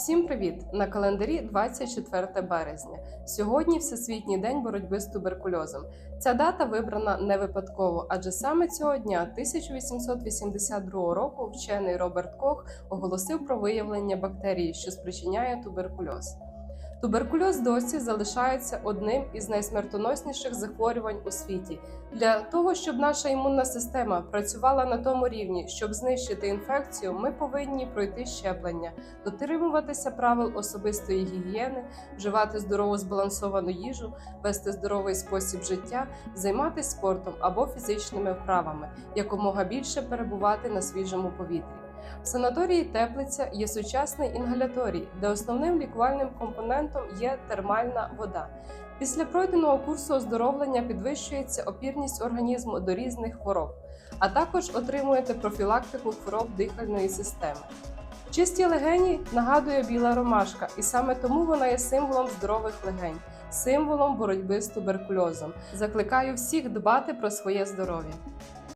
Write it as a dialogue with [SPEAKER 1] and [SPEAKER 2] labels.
[SPEAKER 1] Всім привіт! На календарі 24 березня. Сьогодні Всесвітній день боротьби з туберкульозом. Ця дата вибрана не випадково, адже саме цього дня 1882 року вчений Роберт Кох оголосив про виявлення бактерії, що спричиняє туберкульоз. Туберкульоз досі залишається одним із найсмертоносніших захворювань у світі. Для того, щоб наша імунна система працювала на тому рівні, щоб знищити інфекцію, ми повинні пройти щеплення, дотримуватися правил особистої гігієни, вживати здорову збалансовану їжу, вести здоровий спосіб життя, займатися спортом або фізичними вправами, якомога більше перебувати на свіжому повітрі. В санаторії Теплиця є сучасний інгаляторій, де основним лікувальним компонентом є термальна вода. Після пройденого курсу оздоровлення підвищується опірність організму до різних хвороб, а також отримуєте профілактику хвороб дихальної системи. Чисті легені нагадує біла ромашка, і саме тому вона є символом здорових легень, символом боротьби з туберкульозом. Закликаю всіх дбати про своє здоров'я.